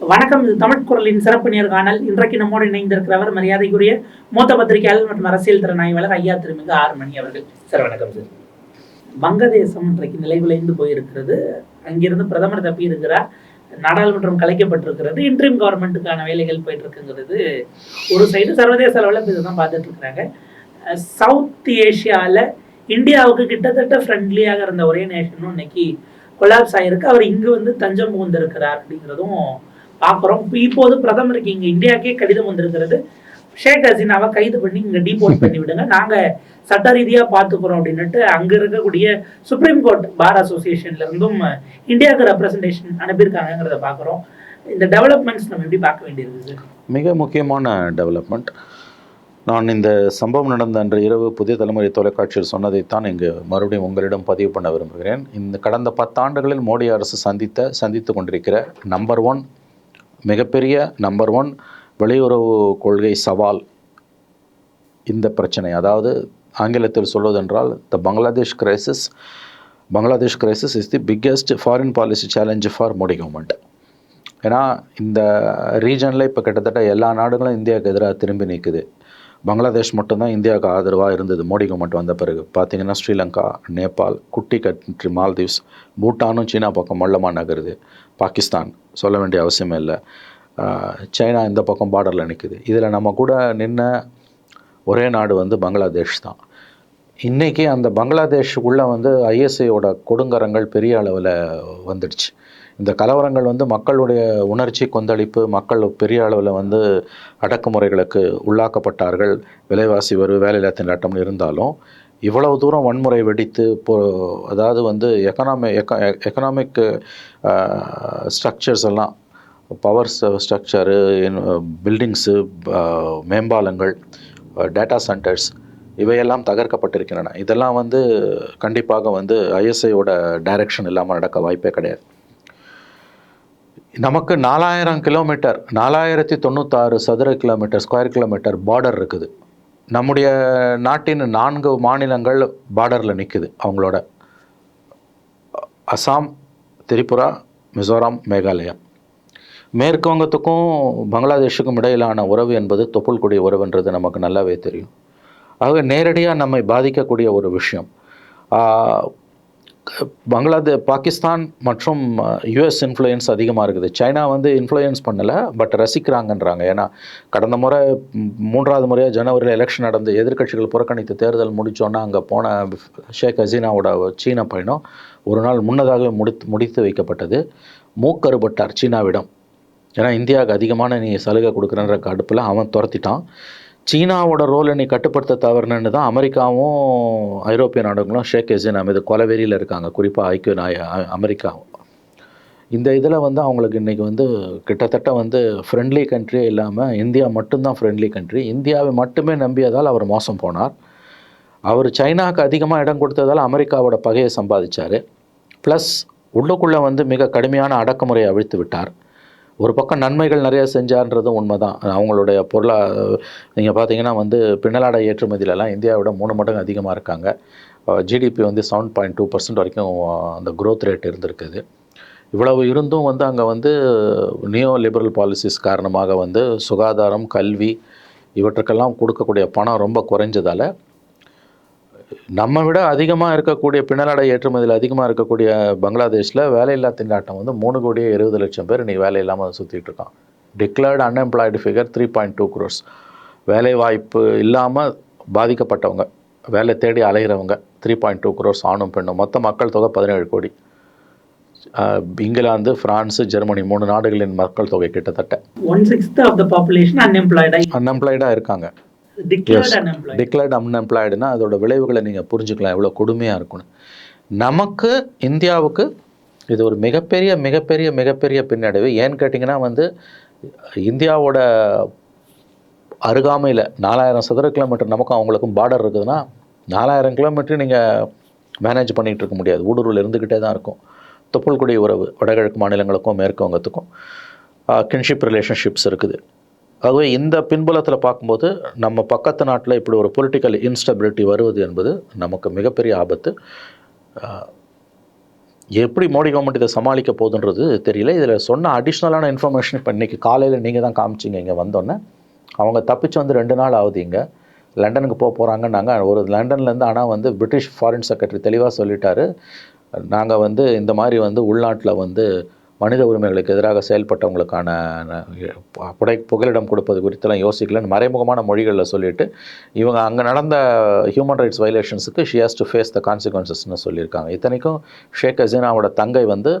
வணக்கம் இது தமிழ் குரலின் சிறப்பு நேர்காணல் இன்றைக்கு நம்மோடு இணைந்திருக்கிறவர் மரியாதைக்குரிய மூத்த பத்திரிகையாளர் மற்றும் அரசியல் திறனாய்வாளர் ஐயா திருமிகு ஆர் மணி அவர்கள். சார் வணக்கம் சார். வங்கதேசம் இன்றைக்கு நிலைகுலைந்து போயிருக்கிறது. அங்கிருந்து பிரதமர் தப்பி இருக்கிறார் நாடாளுமன்றம் கலைக்கப்பட்டிருக்கிறது. இன்ட்ரீம் கவர்மெண்ட்டுக்கான வேலைகள் போயிட்டு இருக்குங்கிறது ஒரு சைடு. சர்வதேச அளவில் இப்போ இதுதான் பார்த்துட்டு இருக்கிறாங்க சவுத் ஏஷியாவில் இந்தியாவுக்கு கிட்டத்தட்ட ஃப்ரெண்ட்லியாக இருந்த ஒரே நேஷனும் இன்னைக்கு கொலாப்ஸ் ஆயிருக்கு. அவர் இங்கு வந்து தஞ்சம் புகுந்திருக்கிறார் அப்படிங்கிறதும் பார்க்குறோம் இப்போது பிரதமருக்கு இங்கே இந்தியாக்கே கடிதம் வந்திருக்கிறது. ஷேக் ஹசீனாவை கைது பண்ணி இங்கே டிபோர்ட் பண்ணி விடுங்க. நாங்கள் சட்ட ரீதியாக பார்த்துக்கிறோம் அப்படின்னுட்டு அங்கே இருக்கக்கூடிய சுப்ரீம் கோர்ட் பார் அசோசியேஷன்ல இருந்தும் இந்தியாவுக்கு ரெப்ரசன்டேஷன் அனுப்பியிருக்காங்கிறத பார்க்குறோம். இந்த டெவலப்மெண்ட்ஸ் நம்ம எப்படி பார்க்க வேண்டியிருக்கு சார் மிக முக்கியமான டெவலப்மெண்ட் நான் இந்த சம்பவம் நடந்த அன்று இரவு புதிய தலைமுறை தொலைக்காட்சியில் சொன்னதைத்தான் இங்கு மறுபடியும் உங்களிடம் பதிவு பண்ண விரும்புகிறேன். இந்த கடந்த பத்தாண்டுகளில் மோடி அரசு சந்தித்த சந்தித்து கொண்டிருக்கிற நம்பர் ஒன் மிகப்பெரிய நம்பர் ஒன் வெளியுறவு கொள்கை சவால் இந்த பிரச்சனை. அதாவது ஆங்கிலத்தில் சொல்வதென்றால் the Bangladesh crisis Bangladesh crisis is the biggest foreign policy challenge for Modi government ஏன்னா இந்த ரீஜனில் இப்போ கிட்டத்தட்ட எல்லா நாடுகளும் இந்தியாவுக்கு எதிராக திரும்பி நிற்குது பங்களாதேஷ் மட்டும்தான் இந்தியாவுக்கு ஆதரவாக இருந்தது. மோடி கவர்மெண்ட் வந்த பிறகு பார்த்திங்கன்னா ஸ்ரீலங்கா நேபாள் குட்டி கண்ட்ரி மால்தீவ்ஸ் பூட்டானும் சீனா பக்கம் மல்லமாக நகருது. பாகிஸ்தான் சொல்ல வேண்டிய அவசியமே இல்லை. சைனா இந்த பக்கம் பார்டரில் நிற்குது இதில் நம்ம கூட நின்ன ஒரே நாடு வந்து பங்களாதேஷ் தான். இன்றைக்கி அந்த பங்களாதேஷுக்குள்ளே வந்து ஐஎஸ்ஐயோட கொடுங்கரங்கள் பெரிய அளவில் வந்துடுச்சு. இந்த கலவரங்கள் வந்து மக்களுடைய உணர்ச்சி கொந்தளிப்பு மக்கள் பெரிய அளவில் வந்து அடக்குமுறைகளுக்கு உள்ளாக்கப்பட்டார்கள். விலைவாசி வரு வேலையில்லா திண்டாட்டம்னு இருந்தாலும் இவ்வளவு தூரம் வன்முறை வெடித்து இப்போ அதாவது வந்து எக்கனாமி எக்க எக்கனாமிக் ஸ்ட்ரக்சர்ஸ் எல்லாம் பவர் ஸ்ட்ரக்சரு பில்டிங்ஸு மேம்பாலங்கள் டேட்டா சென்டர்ஸ் இவையெல்லாம் தகர்க்கப்பட்டிருக்கின்றன. இதெல்லாம் வந்து கண்டிப்பாக வந்து ஐஎஸ்ஐயோட டைரக்ஷன் இல்லாமல் நடக்க வாய்ப்பே கிடையாது. நமக்கு நாலாயிரம் கிலோமீட்டர் நாலாயிரத்தி தொண்ணூத்தாறு சதுர கிலோமீட்டர் ஸ்கொயர் கிலோமீட்டர் பார்டர் இருக்குது. நம்முடைய நாட்டின் நான்கு மாநிலங்கள் பார்டரில் நிற்குது அவங்களோட அசாம் திரிபுரா மிசோரம் மேகாலயா. மேற்கு வங்கத்துக்கும் பங்களாதேஷுக்கும் இடையிலான உறவு என்பது தொப்புள்கூடிய உறவுன்றது நமக்கு நல்லாவே தெரியும். ஆக நேரடியாக நம்மை பாதிக்கக்கூடிய ஒரு விஷயம். பங்களாதே பாகிஸ்தான் மற்றும் யுஎஸ் இன்ஃப்ளூயன்ஸ் அதிகமாக இருக்குது. சைனா வந்து இன்ஃப்ளூயன்ஸ் பண்ணலை பட் ரசிக்கிறாங்கன்றாங்க. ஏன்னா கடந்த முறை மூன்றாவது முறையாக ஜனவரியில் எலெக்ஷன் நடந்து எதிர்க்கட்சிகள் புறக்கணித்து தேர்தல் முடித்தோன்னா அங்கே போன ஷேக் ஹசீனாவோட சீன பயணம் ஒரு நாள் முன்னதாகவே முடித்து முடித்து வைக்கப்பட்டது. மூக்கறுபட்டார் சீனாவிடம். ஏன்னா இந்தியாவுக்கு அதிகமான நீ சலுகை கொடுக்குறன்ற கடுப்பில் அவன் துரத்திட்டான். சீனாவோட ரோலை நீ கட்டுப்படுத்த தவறுனு தான் அமெரிக்காவும் ஐரோப்பிய நாடுகளும் ஷேக் ஹசீனா மீது கொலவெறியில் இருக்காங்க. குறிப்பாக ஐக்கிய நாய அமெரிக்காவும் இந்த இதில் வந்து அவங்களுக்கு இன்றைக்கி வந்து கிட்டத்தட்ட வந்து ஃப்ரெண்ட்லி கண்ட்ரியே இல்லாமல் இந்தியா மட்டும்தான் ஃப்ரெண்ட்லி கண்ட்ரி இந்தியாவை மட்டுமே நம்பியதால் அவர் மோசம் போனார். அவர் சைனாவுக்கு அதிகமாக இடம் கொடுத்ததால் அமெரிக்காவோட பகையை சம்பாதிச்சார். ப்ளஸ் உள்ளுக்குள்ளே வந்து மிக கடுமையான அடக்குமுறையை அவிழ்த்து விட்டார். ஒரு பக்கம் நன்மைகள் நிறைய செஞ்சார்ன்றதும் உண்மை தான் அவங்களுடைய பொருளா நீங்கள் பார்த்தீங்கன்னா வந்து பின்னலாடை ஏற்றுமதியிலலாம் இந்தியாவோட மூணு மடங்கு அதிகமாக இருக்காங்க. ஜிடிபி வந்து செவன் பாயிண்ட் டூ பர்சன்ட் வரைக்கும் அந்த க்ரோத் ரேட் இருந்திருக்குது. இவ்வளவு இருந்தும் வந்து அங்கே வந்து நியோ லிபரல் பாலிசிஸ் காரணமாக வந்து சுகாதாரம் கல்வி இவற்றுக்கெல்லாம் கொடுக்கக்கூடிய பணம் ரொம்ப குறைஞ்சதால் நம்ம விட அதிகமாக இருக்கக்கூடிய பின்னலாடை ஏற்றுமதியில் அதிகமாக இருக்கக்கூடிய பங்களாதேஷில் வேலையில்லா திண்டாட்டம் வந்து மூணு கோடியே இருபது லட்சம் பேர் நீ வேலை இல்லாமல் சுற்றிட்டு இருக்கான். Declared unemployed figure three point two crores வேலை வாய்ப்பு இல்லாமல் பாதிக்கப்பட்டவங்க. வேலை தேடி அலைகிறவங்க த்ரீ பாயிண்ட் டூ க்ரோர்ஸ் ஆணும் பெண்ணும். மொத்த மக்கள் தொகை பதினேழு கோடி. இங்கிலாந்து பிரான்ஸு ஜெர்மனி மூணு நாடுகளின் மக்கள் தொகை கிட்டத்தட்ட. One sixth of the population அன்எம்ப்ளாய்டாக அன்எம்ப்ளாய்டாக இருக்காங்க. டிக்ளேர்ட் அன்எம்ப்ளாய்டு டிக்ளேர்ட் அன்எம்ப்ளாய்டுனா அதோட விளைவுகளை நீங்கள் புரிஞ்சுக்கலாம். எவ்வளோ கொடுமையாக இருக்கும்னு. நமக்கு இந்தியாவுக்கு இது ஒரு மிகப்பெரிய மிகப்பெரிய மிகப்பெரிய பின்னடைவு. ஏன்னு கேட்டிங்கன்னா வந்து இந்தியாவோட அருகாமையில் நாலாயிரம் சதுர கிலோமீட்டர் நமக்கும் அவங்களுக்கும் பார்டர் இருக்குதுன்னா நாலாயிரம் கிலோமீட்டர் நீங்கள் மேனேஜ் பண்ணிகிட்டு இருக்க முடியாது. ஊடுருவில் இருந்துக்கிட்டே தான் இருக்கும். தொப்புள்குடி உறவு வடகிழக்கு மாநிலங்களுக்கும் மேற்கு வங்கத்துக்கும் கின்ஷிப் ரிலேஷன்ஷிப்ஸ் இருக்குது. ஆகவே இந்த பின்புலத்தில் பார்க்கும்போது நம்ம பக்கத்து நாட்டில் இப்படி ஒரு பொலிட்டிக்கல் இன்ஸ்டபிலிட்டி வருவது என்பது நமக்கு மிகப்பெரிய ஆபத்து. எப்படி மோடி கவர்மெண்ட் இதை சமாளிக்க போகுதுன்றது தெரியல. இதில் சொன்ன அடிஷ்னலான இன்ஃபர்மேஷன் இப்போ இன்றைக்கி காலையில் நீங்கள் தான் காமிச்சிங்க இங்கே வந்தோன்னே. அவங்க தப்பிச்சு வந்து ரெண்டு நாள் ஆகுது இங்கே. லண்டனுக்கு போக போகிறாங்கன்னாங்க ஒரு லண்டன்லேருந்து ஆனால் வந்து பிரிட்டிஷ் ஃபாரின் செக்ரட்டரி தெளிவாக சொல்லிட்டாரு. நாங்கள் வந்து இந்த மாதிரி வந்து உள்நாட்டில் வந்து மனித உரிமைகளுக்கு எதிராக செயல்பட்டவங்களுக்கான புடை புகலிடம் கொடுப்பது குறித்தெல்லாம் யோசிக்கலன்னு மறைமுகமான மொழிகளில் சொல்லிட்டு இவங்க அங்கே நடந்த human rights வயலேஷன்ஸுக்கு she has to face the கான்சிக்வன்சஸ்னு சொல்லியிருக்காங்க. இத்தனைக்கும் ஷேக் ஹசீனாவோட தங்கை வந்து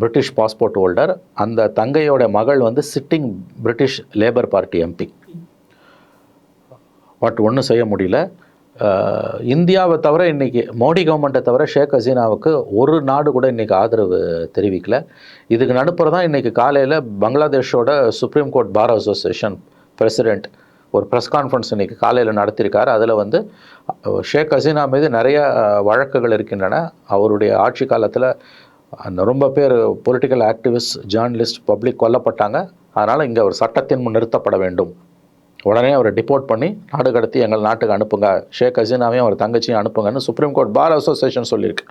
பிரிட்டிஷ் பாஸ்போர்ட் ஹோல்டர் அந்த தங்கையோட மகள் வந்து sitting British Labour party MP but ஒன்றும் செய்ய முடியல. இந்தியாவை தவிர இன்றைக்கி மோடி கவர்மெண்ட்டை தவிர ஷேக் ஹசீனாவுக்கு ஒரு நாடு கூட இன்றைக்கி ஆதரவு தெரிவிக்கல. இதுக்கு நடுப்புற தான் இன்றைக்கி காலையில் பங்களாதேஷோட supreme court bar association president ஒரு ப்ரெஸ் கான்ஃபரன்ஸ் இன்றைக்கி காலையில் நடத்தியிருக்கார். அதில் வந்து ஷேக் ஹசீனா மீது நிறைய வழக்குகள் இருக்கின்றன. அவருடைய ஆட்சி காலத்தில் அந்த ரொம்ப பேர் பொலிட்டிக்கல் ஆக்டிவிஸ்ட் ஜேர்னலிஸ்ட் பப்ளிக் கொல்லப்பட்டாங்க. அதனால் இங்கே ஒரு சட்டத்தின் முன் நிறுத்தப்பட வேண்டும். உடனே அவரை டிப்போர்ட் பண்ணி நாடு கடத்தி எங்கள் நாட்டுக்கு அனுப்புங்க. ஷேக் ஹசீனாவையும் அவர் தங்கச்சியும் அனுப்புங்கன்னு சுப்ரீம் கோர்ட் பார் அசோசியேஷன் சொல்லியிருக்கு.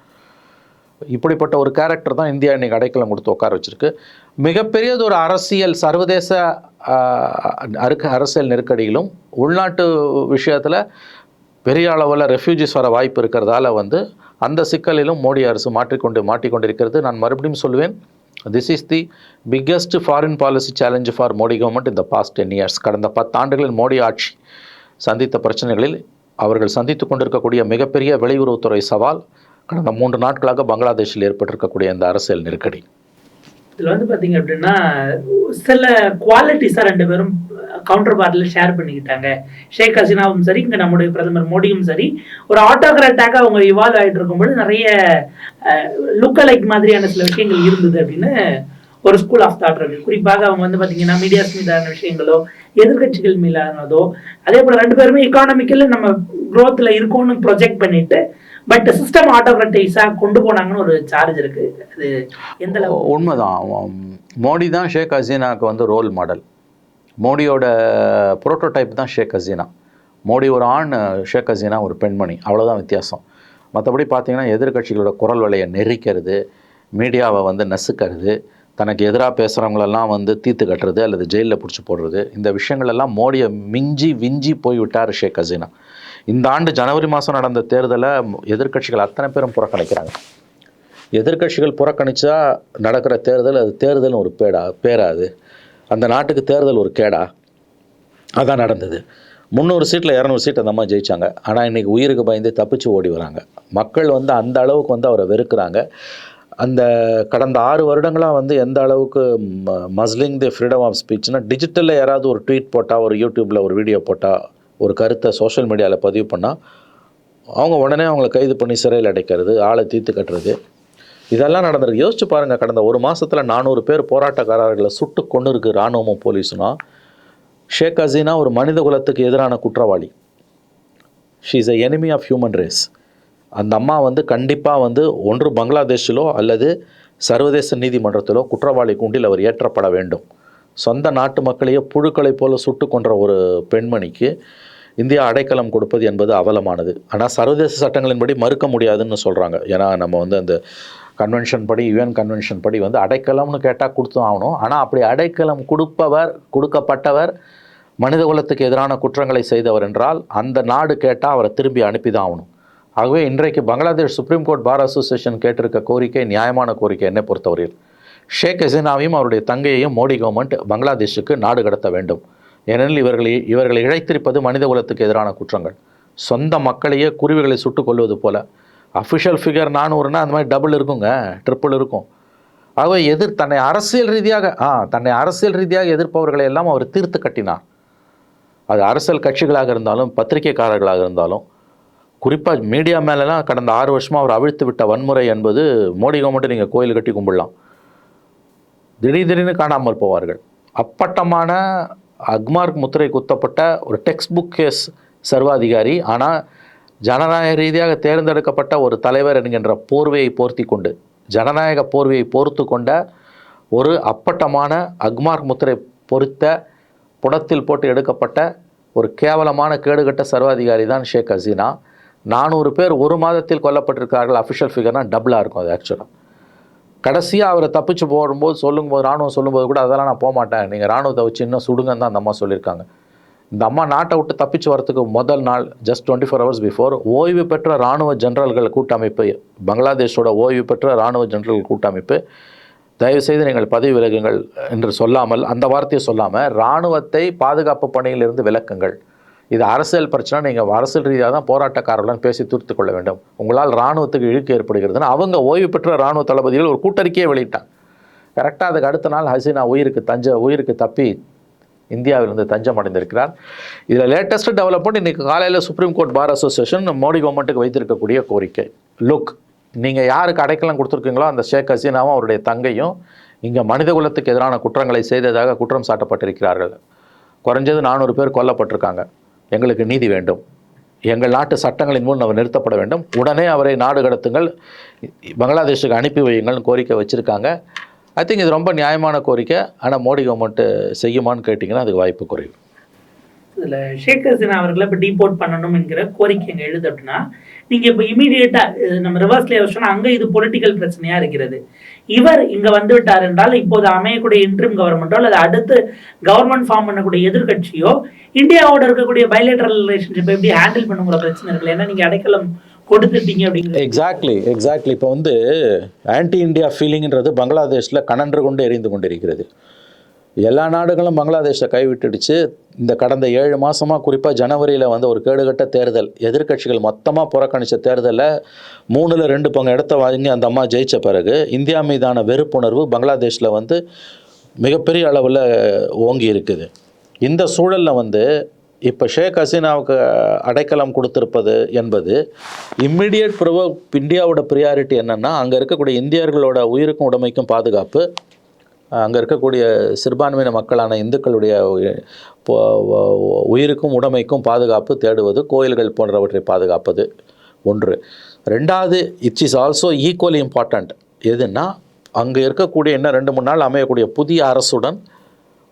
இப்படிப்பட்ட ஒரு கேரக்டர் தான் இந்தியா இன்றைக்கி அடைக்கலம் கொடுத்து உட்கார வச்சிருக்கு. மிகப்பெரியது ஒரு அரசியல் சர்வதேச ஆஹ், அருக்க அரசியல் நெருக்கடியிலும் உள்நாட்டு விஷயத்தில் பெரிய அளவில் ரெஃப்யூஜிஸ் வர வாய்ப்பு இருக்கிறதால வந்து அந்த சிக்கலிலும் மோடி அரசு மாற்றிக்கொண்டு மாட்டிக்கொண்டிருக்கிறது நான் மறுபடியும் சொல்லுவேன் this is the biggest foreign policy challenge for Modi government இந்த பாஸ்ட் டென் இயர்ஸ் கடந்த பத்தாண்டுகளில் மோடி ஆட்சி சந்தித்த பிரச்சனைகளில் அவர்கள் சந்தித்து கொண்டிருக்கக்கூடிய மிகப்பெரிய வெளியுறவுத்துறை சவால் கடந்த மூன்று நாட்களாக பங்களாதேஷில் ஏற்பட்டிருக்கக்கூடிய இந்த அரசியல் நெருக்கடி. இதுல வந்து பாத்தீங்க அப்படின்னா சில குவாலிட்டிஸாக ரெண்டு பேரும் கவுண்டர் பார்ட்டில் ஷேர் பண்ணிக்கிட்டாங்க. ஷேக் ஹசீனாவும் சரி இங்க நம்முடைய பிரதமர் மோடியும் சரி. ஒரு ஆட்டோகிராட்டாக அவங்க இவால்வ் ஆகிட்டு இருக்கும்போது நிறைய லுக் லைக் மாதிரியான சில விஷயங்கள் இருந்தது அப்படின்னு ஒரு ஸ்கூல் ஆஃப் தாட் இருக்கு. குறிப்பாக அவங்க வந்து பாத்தீங்கன்னா மீடியாஸ் மீதான விஷயங்களோ எதிர்கட்சிகள் மீதானதோ அதே போல ரெண்டு பேருமே எக்கானமிக்கல நம்ம growthல இருக்கோம்னு ப்ரொஜெக்ட் பண்ணிட்டு பட் சிஸ்டம் ஆட்டோகிராட்டைஸா கொண்டு போனாங்கன்னு ஒரு சார்ஜ் இருக்கு. அது எந்த உண்மைதான். மோடி தான் ஷேக் ஹசீனாவுக்கு வந்து ரோல் மாடல் மோடியோட புரோட்டோடைப் தான் ஷேக் ஹசீனா. மோடி ஒரு ஆண் ஷேக் ஹசீனா ஒரு பெண்மணி. அவ்வளோதான் வித்தியாசம். மற்றபடி பார்த்தீங்கன்னா எதிர்க்கட்சிகளோட குரல் வலையை நெரிக்கிறது மீடியாவை வந்து நசுக்கிறது தனக்கு எதிராக பேசுகிறவங்களெல்லாம் வந்து தீர்த்து கட்டுறது அல்லது ஜெயிலில் பிடிச்சி போடுறது இந்த விஷயங்களெல்லாம் மோடியை மிஞ்சி விஞ்சி போய் விட்டார் ஷேக் ஹசீனா. இந்த ஆண்டு ஜனவரி மாதம் நடந்த தேர்தலை எதிர்க்கட்சிகள் அத்தனை பேரும் புறக்கணிக்கிறாங்க. எதிர்க்கட்சிகள் புறக்கணித்தா நடக்கிற தேர்தல் அது தேர்தல்னு ஒரு பேடா பேரா அது அந்த நாட்டுக்கு தேர்தல் ஒரு கேடா. அதான் நடந்தது. முந்நூறு சீட்டில் இரநூறு சீட் அந்த அம்மா ஜெயிச்சாங்க. ஆனால் இன்றைக்கி உயிருக்கு பயந்து தப்பிச்சு ஓடி வராங்க. மக்கள் வந்து அந்த அளவுக்கு வந்து அவரை வெறுக்கிறாங்க. அந்த கடந்த ஆறு வருடங்களாக வந்து எந்த அளவுக்கு மஸ்லிங் தி ஃப்ரீடம் ஆஃப் ஸ்பீச்னா டிஜிட்டலில் யாராவது ஒரு ட்வீட் போட்டால் ஒரு யூடியூப்பில் ஒரு வீடியோ போட்டால் ஒரு கருத்தை சோஷியல் மீடியாவில் பதிவு பண்ணால் அவங்க உடனே அவங்கள கைது பண்ணி சிறையில் அடைக்கிறது ஆளை தீர்த்து கட்டுறது. இதெல்லாம் நடந்திருக்கு. யோசிச்சு பாருங்கள் கடந்த ஒரு மாதத்தில் நானூறு பேர் போராட்டக்காரர்களை சுட்டு கொண்டு இருக்குது இராணுவமும் போலீஸுனா. ஷேக் ஹசீனா ஒரு மனித குலத்துக்கு எதிரான குற்றவாளி. She is a enemy of human race அந்த அம்மா வந்து கண்டிப்பாக வந்து ஒன்று பங்களாதேஷிலோ அல்லது சர்வதேச நீதிமன்றத்திலோ குற்றவாளி கூண்டில் அவர் ஏற்றப்பட வேண்டும். சொந்த நாட்டு மக்களையே புழுக்களைப் போல சுட்டு கொன்ற ஒரு பெண்மணிக்கு இந்தியா அடைக்கலம் கொடுப்பது என்பது அவலமானது. ஆனால் சர்வதேச சட்டங்களின்படி மறுக்க முடியாதுன்னு சொல்கிறாங்க ஏன்னா நம்ம வந்து அந்த கன்வென்ஷன் படி யுஎன் கன்வென்ஷன் படி வந்து அடைக்கலம்னு கேட்டால் கொடுத்து ஆகணும். ஆனால் அப்படி அடைக்கலம் கொடுப்பவர் கொடுக்கப்பட்டவர் மனித குலத்துக்கு எதிரான குற்றங்களை செய்தவர் என்றால் அந்த நாடு கேட்டால் அவரை திரும்பி அனுப்பி தான் ஆகணும். ஆகவே இன்றைக்கு Bangladesh supreme court bar association கேட்டிருக்க கோரிக்கை நியாயமான கோரிக்கை என்னை பொறுத்தவரையில். ஷேக் ஹசீனாவையும் அவருடைய தங்கையையும் மோடி கவர்மெண்ட் பங்களாதேஷுக்கு நாடு கடத்த வேண்டும். ஏனெனில் இவர்களை இவர்களை இழைத்திருப்பது மனித குலத்துக்கு எதிரான குற்றங்கள். சொந்த மக்களையே குருவிகளை சுட்டு கொள்வது போல. அஃபிஷியல் ஃபிகர் நானூறுனா அந்த மாதிரி டபுள் இருக்குங்க ட்ரிப்புள் இருக்கும். ஆகவே எதிர் தன்னை அரசியல் ரீதியாக ஆ தன்னை அரசியல் ரீதியாக எதிர்ப்பவர்களை எல்லாம் அவர் தீர்த்து கட்டினார். அது அரசியல் கட்சிகளாக இருந்தாலும் பத்திரிகைக்காரர்களாக இருந்தாலும் குறிப்பாக மீடியா மேலெலாம் கடந்த ஆறு வருஷமாக அவர் அவிழ்த்து விட்ட வன்முறை என்பது மோடி கவர்மெண்ட்டை நீங்கள் கோயில் கட்டி கும்பிடலாம். திடீர் திடீர்னு காணாமல் போவார்கள். அப்பட்டமான அக்மார்க் முத்திரை குத்தப்பட்ட ஒரு டெக்ஸ்ட் புக் கேஸ் சர்வாதிகாரி. ஆனால் ஜனநாயக ரீதியாக தேர்ந்தெடுக்கப்பட்ட ஒரு தலைவர் என்கின்ற போர்வையை போர்த்தி கொண்டு ஜனநாயக போர்வையை போர்த்து கொண்ட ஒரு அப்பட்டமான அக்மார்க் முத்திரை பொறித்த புடத்தில் போட்டு எடுக்கப்பட்ட ஒரு கேவலமான கேடுகட்ட சர்வாதிகாரி தான் ஷேக் ஹசீனா. நானூறு பேர் ஒரு மாதத்தில் கொல்லப்பட்டிருக்கார்கள் அஃபிஷியல் ஃபிகர்னால் டபுளாக இருக்கும் அது ஆக்சுவலாக கடைசியாக அவரை தப்பிச்சு போகும்போது சொல்லும்போது ராணுவம் சொல்லும்போது கூட அதெல்லாம் நான் போக மாட்டேன். நீங்கள் ராணுவத்தை வச்சு இன்னும் சுடுங்கன்னு தான் அந்த அம்மா சொல்லியிருக்காங்க. இந்த அம்மா நாட்டை விட்டு தப்பிச்சு வரத்துக்கு முதல் நாள் just twenty four hours before ஓய்வு பெற்ற இராணுவ ஜெனரல்கள் கூட்டமைப்பு பங்களாதேஷோட ஓய்வு பெற்ற இராணுவ ஜெனரல் கூட்டமைப்பு தயவுசெய்து நீங்கள் பதவி விலகுங்கள் என்று சொல்லாமல் அந்த வார்த்தையை சொல்லாமல் இராணுவத்தை பாதுகாப்பு பணியிலிருந்து விலக்குங்கள். இது அரசியல் பிரச்சனை நீங்கள் அரசியல் ரீதியாக தான் போராட்டக்காரர்களுடன் பேசி தீர்த்து கொள்ள வேண்டும். உங்களால் இராணுவத்துக்கு இழுக்கு ஏற்படுகிறதுன்னு அவங்க ஓய்வு பெற்ற இராணுவ தளபதிகள் ஒரு கூட்டறிக்கையை வெளியிட்டாங்க. கரெக்டாக அதுக்கு அடுத்த நாள் ஹசீனா உயிருக்கு தஞ்ச உயிருக்கு தப்பி இந்தியாவிலிருந்து தஞ்சம் அடைந்திருக்கிறார். இதில் லேட்டஸ்ட் டெவலப்மெண்ட் இன்றைக்கி காலையில் supreme court bar association Modi கவர்மெண்ட்டுக்கு வைத்திருக்கக்கூடிய கோரிக்கை. லுக் நீங்கள் யாருக்கு அடைக்கலம் கொடுத்துருக்கீங்களோ அந்த ஷேக் ஹசீனாவும் அவருடைய தங்கையும் இங்கே மனித குலத்துக்கு எதிரான குற்றங்களை செய்ததாக குற்றம் சாட்டப்பட்டிருக்கிறார்கள். குறைஞ்சது நானூறு பேர் கொல்லப்பட்டிருக்காங்க. எங்களுக்கு நீதி வேண்டும். எங்கள் நாட்டு சட்டங்களின் மூலம் அவர் நிறுத்தப்பட வேண்டும். உடனே அவரை நாடு கடத்துங்கள். பங்களாதேஷுக்கு அனுப்பி வையுங்கள்னு கோரிக்கை வச்சுருக்காங்க. ஐ திங்க் இது ரொம்ப நியாயமான கோரிக்கை. ஆனால் மோடி கவர்மெண்ட்டு செய்யுமான்னு கேட்டிங்கன்னா அதுக்கு வாய்ப்பு குறைவு. இதில் ஷேக் ஹசீனா அவர்களை இப்போ டீபோர்ட் பண்ணணும் என்கிற கோரிக்கை எங்க எழுது அப்படின்னா நீங்க இப்போ இமீடியட்டாக நம்ம ரிவர்ஸ்ல சொன்னால் அங்கே இது பொலிட்டிக்கல் பிரச்சனையாக இருக்கிறது. இவர் இங்கே வந்துவிட்டார் என்றால் இப்போது அமையக்கூடிய இன்ட்ரிம் கவர்மெண்ட்டோ அல்லது அடுத்து கவர்மெண்ட் ஃபார்ம் பண்ணக்கூடிய எதிர்க்கட்சியோ இந்தியாவோட இருக்கக்கூடிய பைலேட்டரல் ரிலேஷன்ஷிப் எப்படி ஹேண்டில் பண்ணுங்கிற பிரச்சனை இருக்குல்ல. ஏன்னா நீங்கள் அடைக்கலம் கொடுத்துட்டீங்க அப்படிங்கிற எக்ஸாக்ட்லி எக்ஸாக்ட்லி இப்போ வந்து ஆன்டி இந்தியா ஃபீலிங்ன்றது பங்களாதேஷில் கனன்று கொண்டு எரிந்து கொண்டிருக்கிறது. எல்லா நாடுகளும் பங்களாதேஷை கைவிட்டுடுச்சு. இந்த கடந்த ஏழு மாதமாக குறிப்பாக ஜனவரியில் வந்து ஒரு கேடுகட்ட தேர்தல். எதிர்க்கட்சிகள் மொத்தமாக புறக்கணித்த தேர்தலில் மூணில் ரெண்டு பங்கு இடத்த வாங்கி அந்த அம்மா ஜெயித்த பிறகு இந்தியா மீதான வெறுப்புணர்வு பங்களாதேஷில் வந்து மிகப்பெரிய அளவில் ஓங்கி இருக்குது. இந்த சூழலில் வந்து இப்போ ஷேக் ஹசீனாவுக்கு அடைக்கலம் கொடுத்துருப்பது என்பது இம்மிடியட் ப்ரொவோ இந்தியாவோட ப்ரியாரிட்டி என்னென்னா அங்கே இருக்கக்கூடிய இந்தியர்களோட உயிருக்கும் உடைமைக்கும் பாதுகாப்பு. அங்கே இருக்கக்கூடிய சிறுபான்மையின மக்களான இந்துக்களுடைய உயிருக்கும் உடைமைக்கும் பாதுகாப்பு தேடுவது கோயில்கள் போன்றவற்றை பாதுகாப்பது ஒன்று. ரெண்டாவது it's is also equally important எதுன்னா அங்கே இருக்கக்கூடிய இன்னும் ரெண்டு மூணு நாள் அமையக்கூடிய புதிய அரசுடன்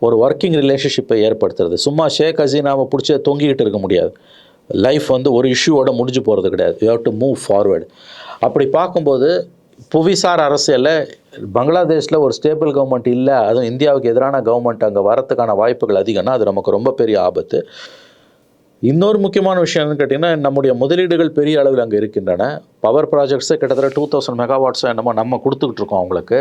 ஒரு ஒர்க்கிங் ரிலேஷன்ஷிப்பை ஏற்படுத்துறது. சும்மா ஷேக் ஹசீனாவை பிடிச்சி தொங்கிக்கிட்டு இருக்க முடியாது. லைஃப் வந்து ஒரு இஷ்யூவோட முடிஞ்சு போகிறது கிடையாது. You have to move forward அப்படி பார்க்கும்போது புவிசார் அரசியலில் பங்களாதேஷில் ஒரு ஸ்டேபிள் கவர்மெண்ட் இல்லை அதுவும் இந்தியாவுக்கு எதிரான கவர்மெண்ட் அங்கே வரத்துக்கான வாய்ப்புகள் அதிகம்னா அது நமக்கு ரொம்ப பெரிய ஆபத்து. இன்னொரு முக்கியமான விஷயம் என்னன்னு கேட்டிங்கன்னா நம்முடைய முதலீடுகள் பெரிய அளவில் அங்கே இருக்கின்றன. பவர் ப்ராஜெக்ட்ஸு கிட்டத்தட்ட டூ தௌசண்ட் மெகாவாட்ஸோ என்னமோ நம்ம கொடுத்துக்கிட்டு இருக்கோம் அவங்களுக்கு.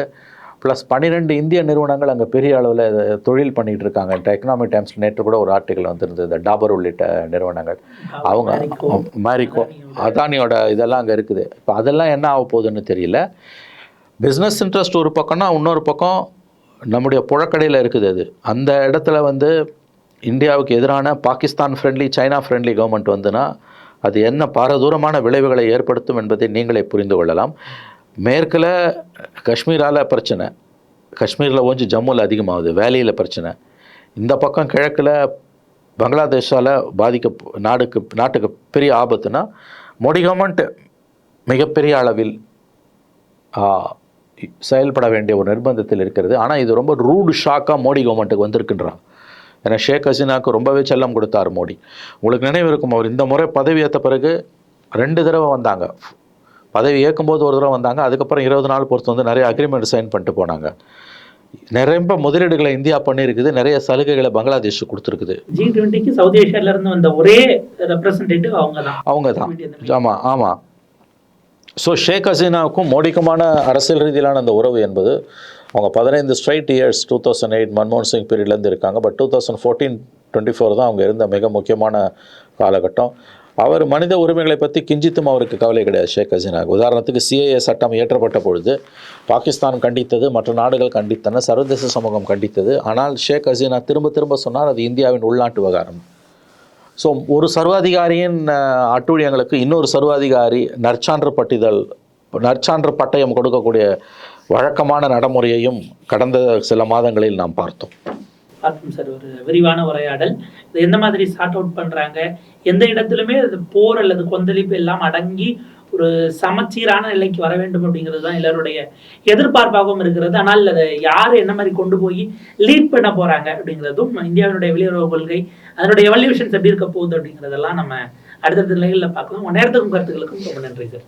ப்ளஸ் பன்னிரெண்டு இந்திய நிறுவனங்கள் அங்கே பெரிய அளவில் தொழில் பண்ணிகிட்டு இருக்காங்க. எக்கனாமிக் டைம்ஸ் நேற்று கூட ஒரு ஆர்டிக்கல் வந்திருந்தது. இந்த டாபர் உள்ளிட்ட நிறுவனங்கள். அவங்க மேரிகோ அதானியோட. இதெல்லாம் அங்கே இருக்குது. இப்போ அதெல்லாம் என்ன ஆக போகுதுன்னு தெரியல. பிஸ்னஸ் இன்ட்ரெஸ்ட் ஒரு பக்கம்னா இன்னொரு பக்கம் நம்முடைய புழக்கடையில் இருக்குது அது. அந்த இடத்துல வந்து இந்தியாவுக்கு எதிரான Pakistan friendly China friendly government வந்துன்னா அது என்ன பாரதூரமான விளைவுகளை ஏற்படுத்தும் என்பதை நீங்களே புரிந்து கொள்ளலாம். மேற்கில் காஷ்மீரால் பிரச்சனை காஷ்மீரில் ஓஞ்சி ஜம்முவில் அதிகமாகுது வேலியில் பிரச்சனை. இந்த பக்கம் கிழக்கில் பங்களாதேஷால் பாதிக்க நாடுக்கு நாட்டுக்கு பெரிய ஆபத்துனா மோடி கவர்மெண்ட் மிகப்பெரிய அளவில் ஆ, செயல்பட வேண்டிய ஒரு நிர்பந்தத்தில் இருக்கிறது. ஆனால் இது ரொம்ப ரூடு ஷாக்காக மோடி கவர்மெண்ட்டுக்கு வந்திருக்குன்றாங்க ஏன்னா ஷேக் ஹசீனாவுக்கு ரொம்பவே செல்லம் கொடுத்தார் மோடி. உங்களுக்கு நினைவு இருக்கும் அவர் இந்த முறை பதவி ஏற்ற பிறகு ரெண்டு தடவை வந்தாங்க. பதவி ஏற்கும்போது ஒரு தடவை வந்தாங்க அதுக்கப்புறம் இருபது நாள் பொறுத்து வந்து நிறைய அக்ரிமெண்ட் சைன் பண்ணிட்டு போனாங்க. நிறைய முதலீடுகளை இந்தியா பண்ணியிருக்குது நிறைய சலுகைகளை பங்களாதேஷ் கொடுத்துருக்குது. ஜி டுவெண்ட்டிக்கு சவுதி ஏஷியால இருந்து வந்த ஒரே ரெப்ரசன்டேட்டிவ் அவங்க தான் அவங்க தான் ஆமாம் ஆமாம் ஸோ ஷேக் ஹசீனாவுக்கும் மோடிக்குமான அரசியல் ரீதியிலான அந்த உறவு என்பது அவங்க பதினைந்து straight years two thousand eight மன்மோகன் சிங் பீரியட்லேருந்து இருக்காங்க. But two thousand fourteen twenty four தான் அவங்க இருந்த மிக முக்கியமான காலகட்டம். அவர் மனித உரிமைகளை பற்றி கிஞ்சித்தும் அவருக்கு கவலை கிடையாது ஷேக் ஹசீனாவுக்கு உதாரணத்துக்கு சிஏஏ சட்டம் இயற்றப்பட்ட பொழுது பாகிஸ்தான் கண்டித்தது மற்ற நாடுகள் கண்டித்தன சர்வதேச சமூகம் கண்டித்தது. ஆனால் ஷேக் ஹசீனா திரும்ப திரும்ப சொன்னார் அது இந்தியாவின் உள்நாட்டு விவகாரம். ஸோ ஒரு சர்வாதிகாரியின் அட்டூழியங்களுக்கு இன்னொரு சர்வாதிகாரி நற்சான்று பட்டிதல் நற்சான்று பட்டயம் கொடுக்கக்கூடிய வழக்கமான நடைமுறையையும் கடந்த சில மாதங்களில் நாம் பார்த்தோம். பார்த்தோம் சார் ஒரு விரிவான உரையாடல். இது எந்த மாதிரி சார்ட் அவுட் பண்றாங்க? எந்த இடத்துலையுமே அது போர் அல்லது கொந்தளிப்பு எல்லாம் அடங்கி ஒரு சமச்சீரான நிலைக்கு வர வேண்டும் அப்படிங்கிறது தான் எல்லாருடைய எதிர்பார்ப்பாகவும் இருக்கிறது. ஆனால் அதை யார் என்ன மாதிரி கொண்டு போய் லீட் பண்ண போகிறாங்க அப்படிங்கிறதும் இந்தியாவினுடைய வெளியுறவு கொள்கை அதனுடைய எவல்யூஷன்ஸ் எப்படி இருக்க போகுது அப்படிங்கிறதெல்லாம் நம்ம அடுத்தடுத்த நிலைகளில் பார்க்கலாம். உன் நேரத்துக்கும் கருத்துக்களுக்கும் ரொம்ப நன்றி சார்.